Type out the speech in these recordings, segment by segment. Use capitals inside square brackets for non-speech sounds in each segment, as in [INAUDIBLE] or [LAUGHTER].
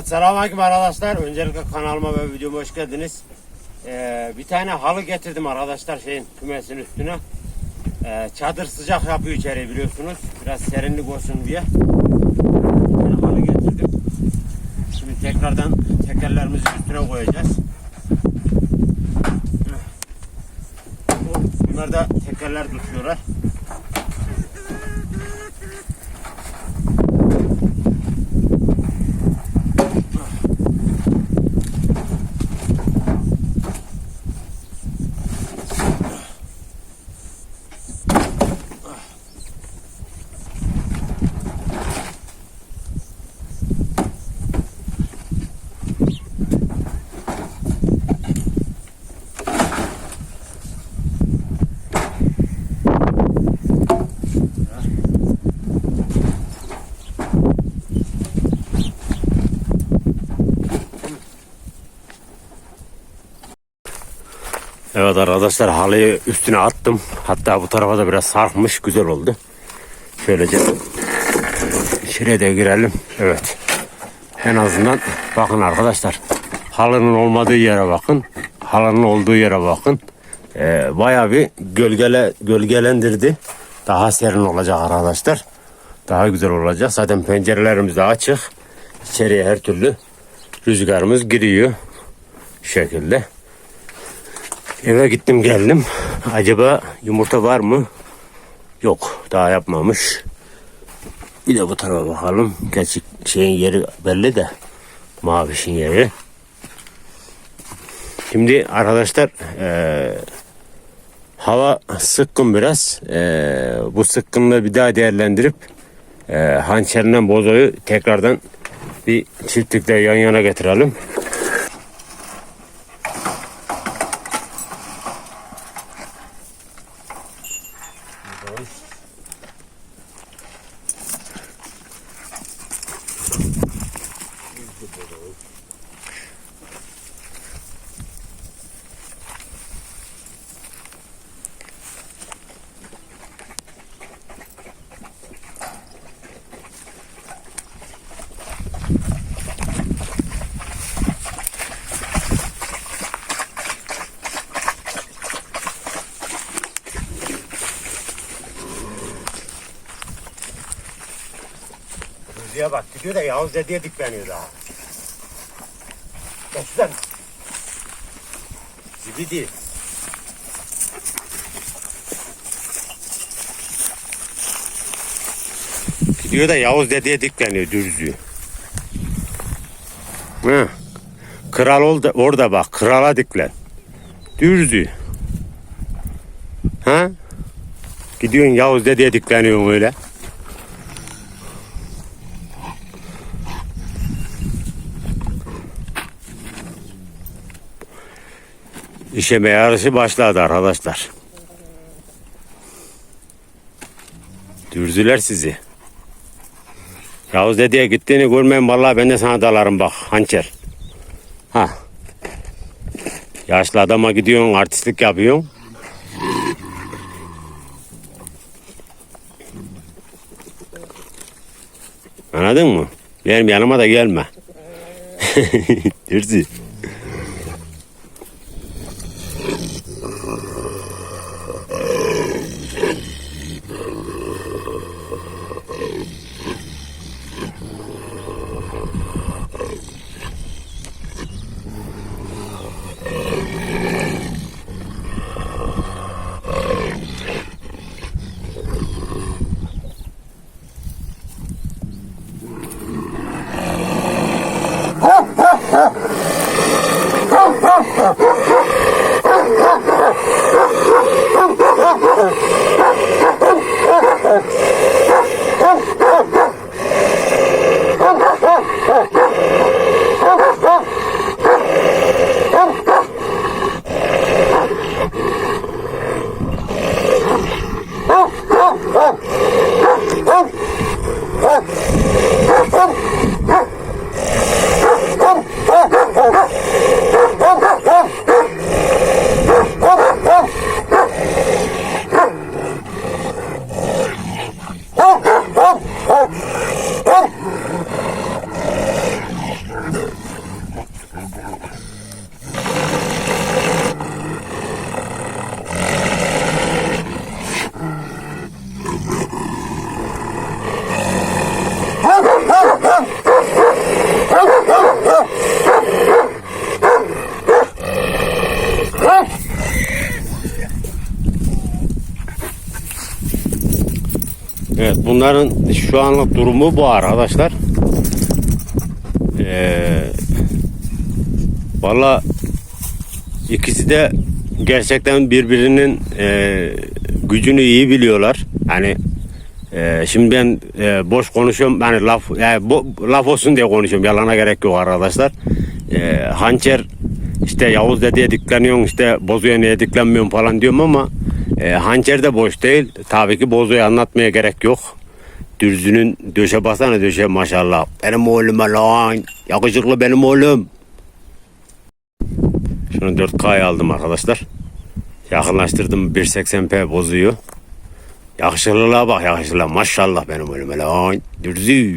Evet selamünaleyküm arkadaşlar. Öncelikle kanalıma ve videoma hoş geldiniz. Ee, bir tane halı getirdim arkadaşlar şeyin kümesin üstüne. Ee, çadır sıcak yapıyor içeri biliyorsunuz. Biraz serinlik olsun diye. Tane halı getirdim. Şimdi tekrardan tekerlerimizi üstüne koyacağız. Bunlar da tekerler tutuyorlar. Evet arkadaşlar halıyı üstüne attım. Hatta bu tarafa da biraz sarkmış. Güzel oldu. Şöylece şuraya da girelim. Evet. En azından bakın arkadaşlar. Halının olmadığı yere bakın. Halının olduğu yere bakın. Ee, bayağı bir gölgele, gölgelendirdi. Daha serin olacak arkadaşlar. Daha güzel olacak. Zaten pencerelerimiz de açık. İçeriye her türlü rüzgarımız giriyor. Şu şekilde. Eve gittim geldim. Acaba yumurta var mı? Yok. Daha yapmamış. Bir de bu tarafa bakalım. Gerçi şeyin yeri belli de. Mavişin yeri. Şimdi arkadaşlar eee, hava sıkkın biraz. Eee, bu sıkkınlığı bir daha değerlendirip eee hançerinden bozoyu tekrardan bir çiftlikte yan yana getirelim. Bak gidiyor da Yavuz dedeye dikleniyor daha. Geç lan. Zibidi. Gidiyor da Yavuz dedeye dikleniyor dürzüyor. Hı. Kral oldu, orada bak krala diklen. Dürzü. Ha? Gidiyorsun Yavuz dedeye dikleniyorsun öyle. İşeme yarışı başladı arkadaşlar. Dürzüler sizi. Yavuz dediye gittiğini görmeyin vallahi ben de sana dalarım bak hançer. Ha. Yaşlı adama gidiyorsun artistlik yapıyorsun. Anladın mı? Benim yanıma da gelme. [LAUGHS] Dürzü. Evet bunların şu anlık durumu bu arkadaşlar. Ee, Valla ikisi de gerçekten birbirinin e, gücünü iyi biliyorlar. Hani e, şimdi ben e, boş konuşuyorum. Hani laf yani bu, laf olsun diye konuşuyorum. Yalana gerek yok arkadaşlar. E, hançer işte Yavuz dedeye dikleniyorsun işte Bozu'ya niye diklenmiyorsun falan diyorum ama e, hançer de boş değil. Tabii ki Bozu'yu anlatmaya gerek yok. Dürzünün döşe basana döşe maşallah. Benim oğlum lan. Yakışıklı benim oğlum. Şunu 4K'ya aldım arkadaşlar. Yakınlaştırdım 180p bozuyor. Yakışıklılığa bak yakışıklığa. Maşallah benim oğlum lan. Dürzü.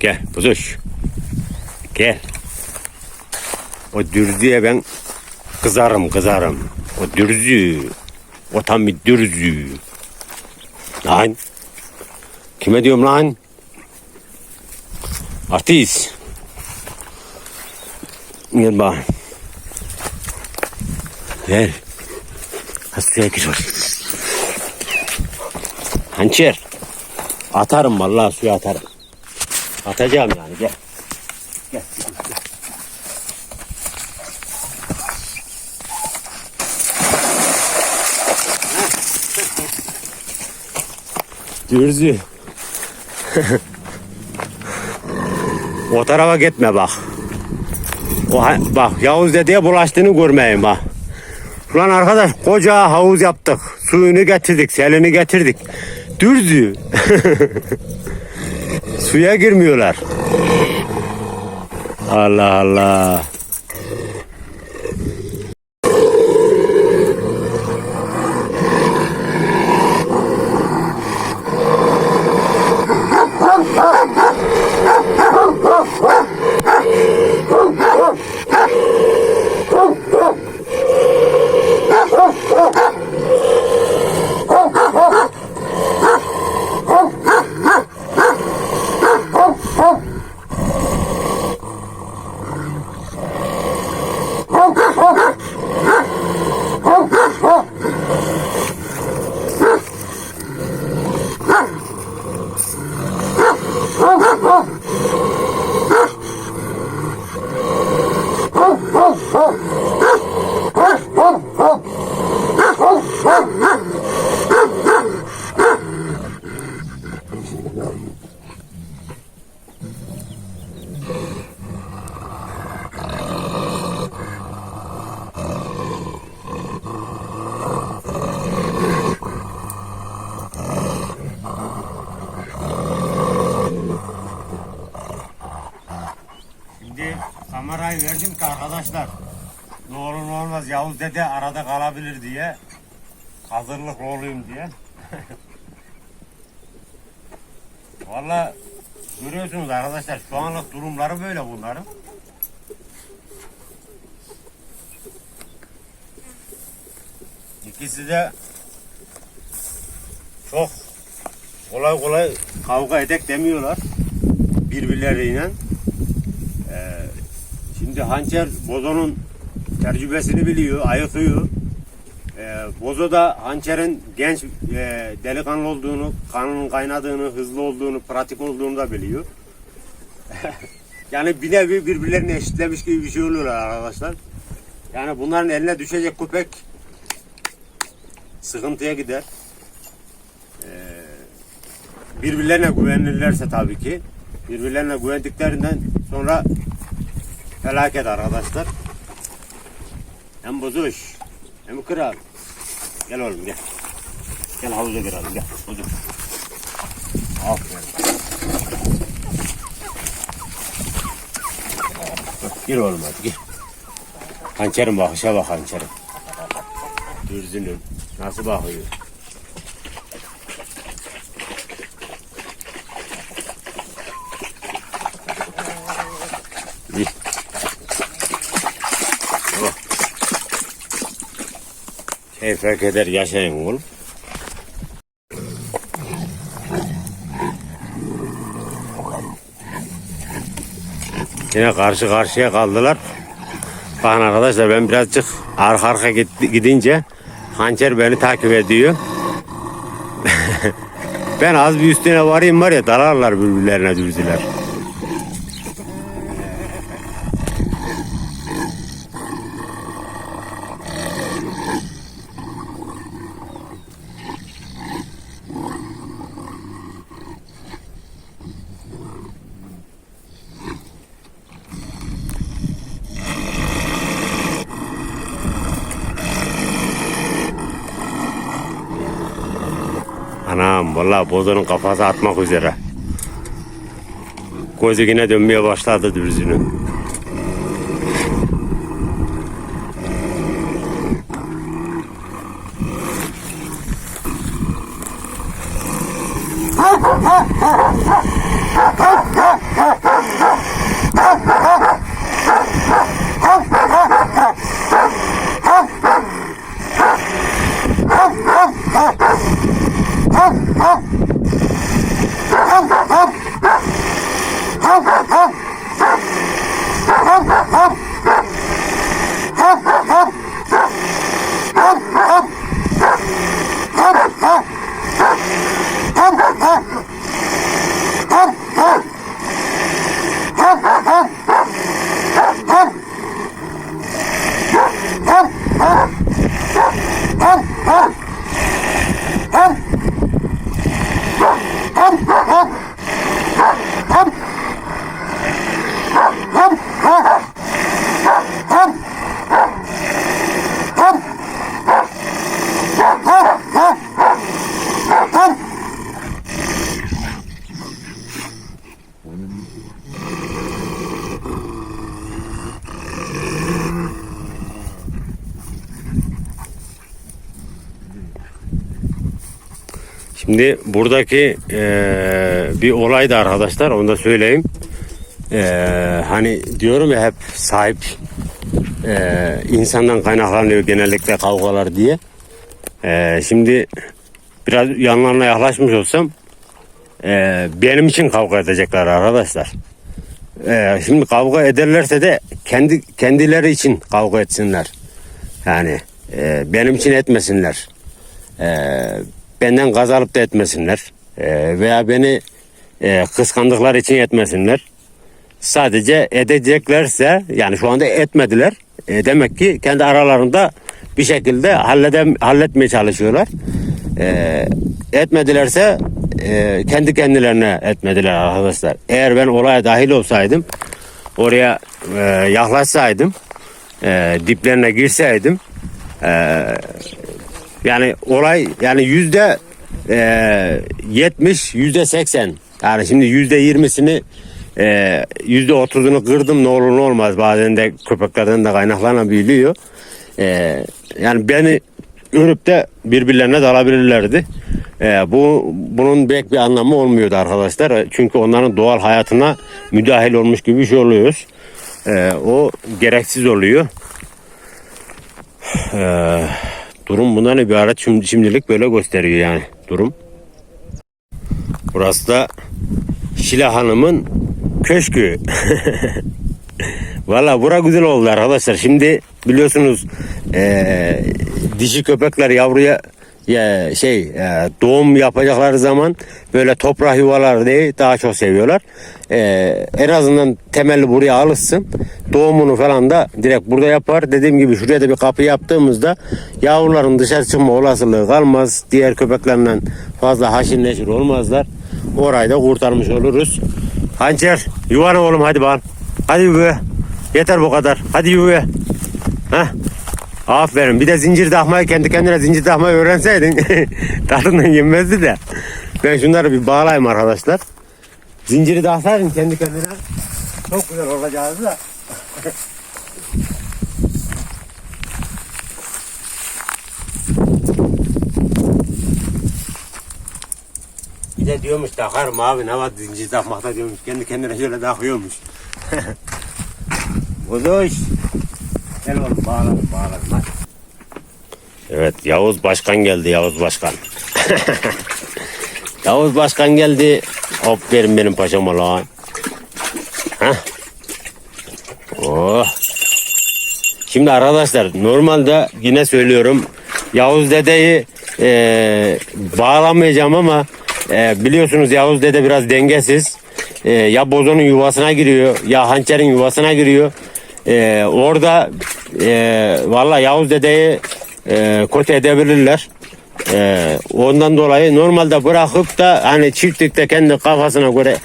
Gel bozuş. Gel. O dürzüye ben kızarım kızarım. O dürzü. O tam bir dürzü. Lan. Kime diyorum lan? Artist. Gel bak. Gel. Hastaya gir. Hançer. Atarım vallahi suya atarım. Atacağım yani. Gel. Dürzü. o tarafa gitme bak. O, ha- bak Yavuz dedeye bulaştığını görmeyeyim bak. Ulan arkadaş koca havuz yaptık. Suyunu getirdik, selini getirdik. Dürzü. [LAUGHS] Suya girmiyorlar. Allah Allah. Şimdi kamerayı verdim ki arkadaşlar ne olur ne olmaz Yavuz dede arada kalabilir diye hazırlıklı olayım diye. [LAUGHS] Valla görüyorsunuz arkadaşlar şu anlık durumları böyle bunların. İkisi de çok kolay kolay kavga edek demiyorlar birbirleriyle. Şimdi hançer bozonun tecrübesini biliyor, ayıkıyor. Ee, bozo da hançerin genç e, delikanlı olduğunu, kanının kaynadığını, hızlı olduğunu, pratik olduğunu da biliyor. [LAUGHS] yani bir nevi birbirlerini eşitlemiş gibi bir şey oluyorlar arkadaşlar. Yani bunların eline düşecek köpek sıkıntıya gider. Ee, birbirlerine güvenirlerse tabii ki. Birbirlerine güvendiklerinden sonra felaket arkadaşlar. Hem bozuş hem kral. Gel oğlum gel. Gel havuza girelim gel. Bozuş. Aferin. Gir oğlum hadi gir. Hançerim bakışa bak hançerim. Dürzünün nasıl bakıyor? Ey fark eder yaşayın oğlum. Yine karşı karşıya kaldılar. Bakın arkadaşlar ben birazcık arka arka gidince hançer beni takip ediyor. [LAUGHS] ben az bir üstüne varayım var ya dalarlar birbirlerine dürzüler. Anam vallahi bozonun kafası atmak üzere. Gözü yine dönmeye başladı dürzünün. [LAUGHS] Şimdi buradaki eee, bir olay da arkadaşlar onu da söyleyeyim. Eee, hani diyorum ya hep sahip eee, insandan kaynaklanıyor genellikle kavgalar diye. Eee, şimdi biraz yanlarına yaklaşmış olsam eee, benim için kavga edecekler arkadaşlar. Eee, şimdi kavga ederlerse de kendi kendileri için kavga etsinler. Yani eee, benim için etmesinler. Eee, benden gaz alıp da etmesinler. Eee, veya beni eee, kıskandıkları için etmesinler. Sadece edeceklerse yani şu anda etmediler. E, demek ki kendi aralarında bir şekilde halledem, halletmeye çalışıyorlar. E, etmedilerse e, kendi kendilerine etmediler arkadaşlar. Eğer ben olaya dahil olsaydım oraya e, yaklaşsaydım e, diplerine girseydim e, yani olay yani yüzde e, yetmiş yüzde seksen yani şimdi yüzde yirmisini e, yüzde otuzunu kırdım ne olur ne olmaz bazen de köpeklerden de kaynaklanabiliyor. E, yani beni örüp de birbirlerine dalabilirlerdi. E, bu bunun pek bir anlamı olmuyordu arkadaşlar. Çünkü onların doğal hayatına müdahil olmuş gibi bir şey oluyoruz. E, o gereksiz oluyor. E, durum bundan ibaret. Şimdi, şimdilik böyle gösteriyor yani durum. Burası da Şila Hanım'ın köşkü. [LAUGHS] Valla bura güzel oldu arkadaşlar. Şimdi biliyorsunuz eee dişi köpekler yavruya ya şey e, doğum yapacakları zaman böyle toprak yuvalar değil daha çok seviyorlar. E, en azından temelli buraya alışsın. Doğumunu falan da direkt burada yapar. Dediğim gibi şuraya da bir kapı yaptığımızda yavruların dışarı çıkma olasılığı kalmaz. Diğer köpeklerle fazla haşir neşir olmazlar. Orayı da kurtarmış oluruz. Hançer yuvana oğlum hadi bakalım. Hadi yuvaya. Yeter bu kadar. Hadi yuvaya. Heh. Aferin. Bir de zincir takmayı kendi kendine zincir takmayı öğrenseydin [LAUGHS] tadından yenmezdi de. Ben şunları bir bağlayayım arkadaşlar. Zinciri taksaydın kendi kendine çok güzel olacaktı da. [LAUGHS] Bir de diyormuş takarım abi ne var zincir takmakta diyormuş. Kendi kendine şöyle takıyormuş. [LAUGHS] Bozoş. Gel oğlum bağladım bağladım hadi. Evet Yavuz Başkan geldi Yavuz Başkan. [LAUGHS] Yavuz Başkan geldi. Hop verin benim paşama lan. Heh. Oh. Şimdi arkadaşlar normalde yine söylüyorum Yavuz dedeyi e, bağlamayacağım ama e, biliyorsunuz Yavuz dede biraz dengesiz. E, ya bozonun yuvasına giriyor ya hançerin yuvasına giriyor. E, orada e, valla Yavuz dedeyi e, kötü edebilirler. E, ondan dolayı normalde bırakıp da hani çiftlikte kendi kafasına göre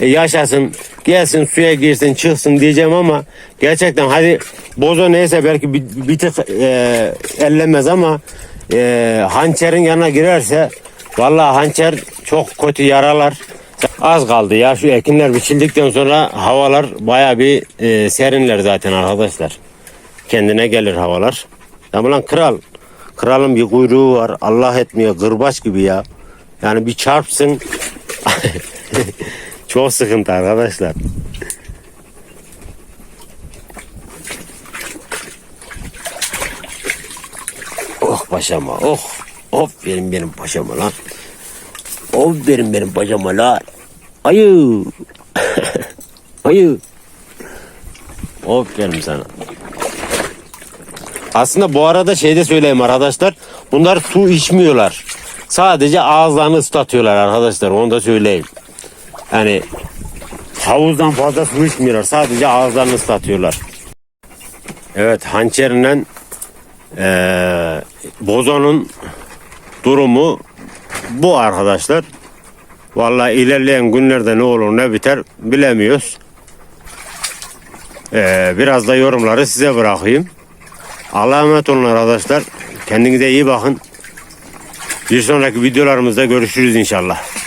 e, yaşasın gelsin suya girsin çıksın diyeceğim ama gerçekten hadi bozo neyse belki bir, bir tık e, ellemez ama e, hançerin yanına girerse vallahi hançer çok kötü yaralar. Az kaldı ya şu ekinler biçildikten sonra havalar baya bir e, serinler zaten arkadaşlar. Kendine gelir havalar. Ama lan kral. Kralın bir kuyruğu var. Allah etmiyor. Kırbaç gibi ya. Yani bir çarpsın. [LAUGHS] Çok sıkıntı arkadaşlar. Oh paşama oh. Of benim benim paşama lan. Of benim benim paşama lan. Ayı. [LAUGHS] Ayı. Benim sana. Aslında bu arada şey de söyleyeyim arkadaşlar. Bunlar su içmiyorlar. Sadece ağızlarını ıslatıyorlar arkadaşlar. Onu da söyleyeyim. Yani havuzdan fazla su içmiyorlar. Sadece ağızlarını ıslatıyorlar. Evet hançerle eee bozonun durumu bu arkadaşlar. Vallahi ilerleyen günlerde ne olur ne biter bilemiyoruz. Eee, biraz da yorumları size bırakayım. Allah'a emanet olun arkadaşlar. Kendinize iyi bakın. Bir sonraki videolarımızda görüşürüz inşallah.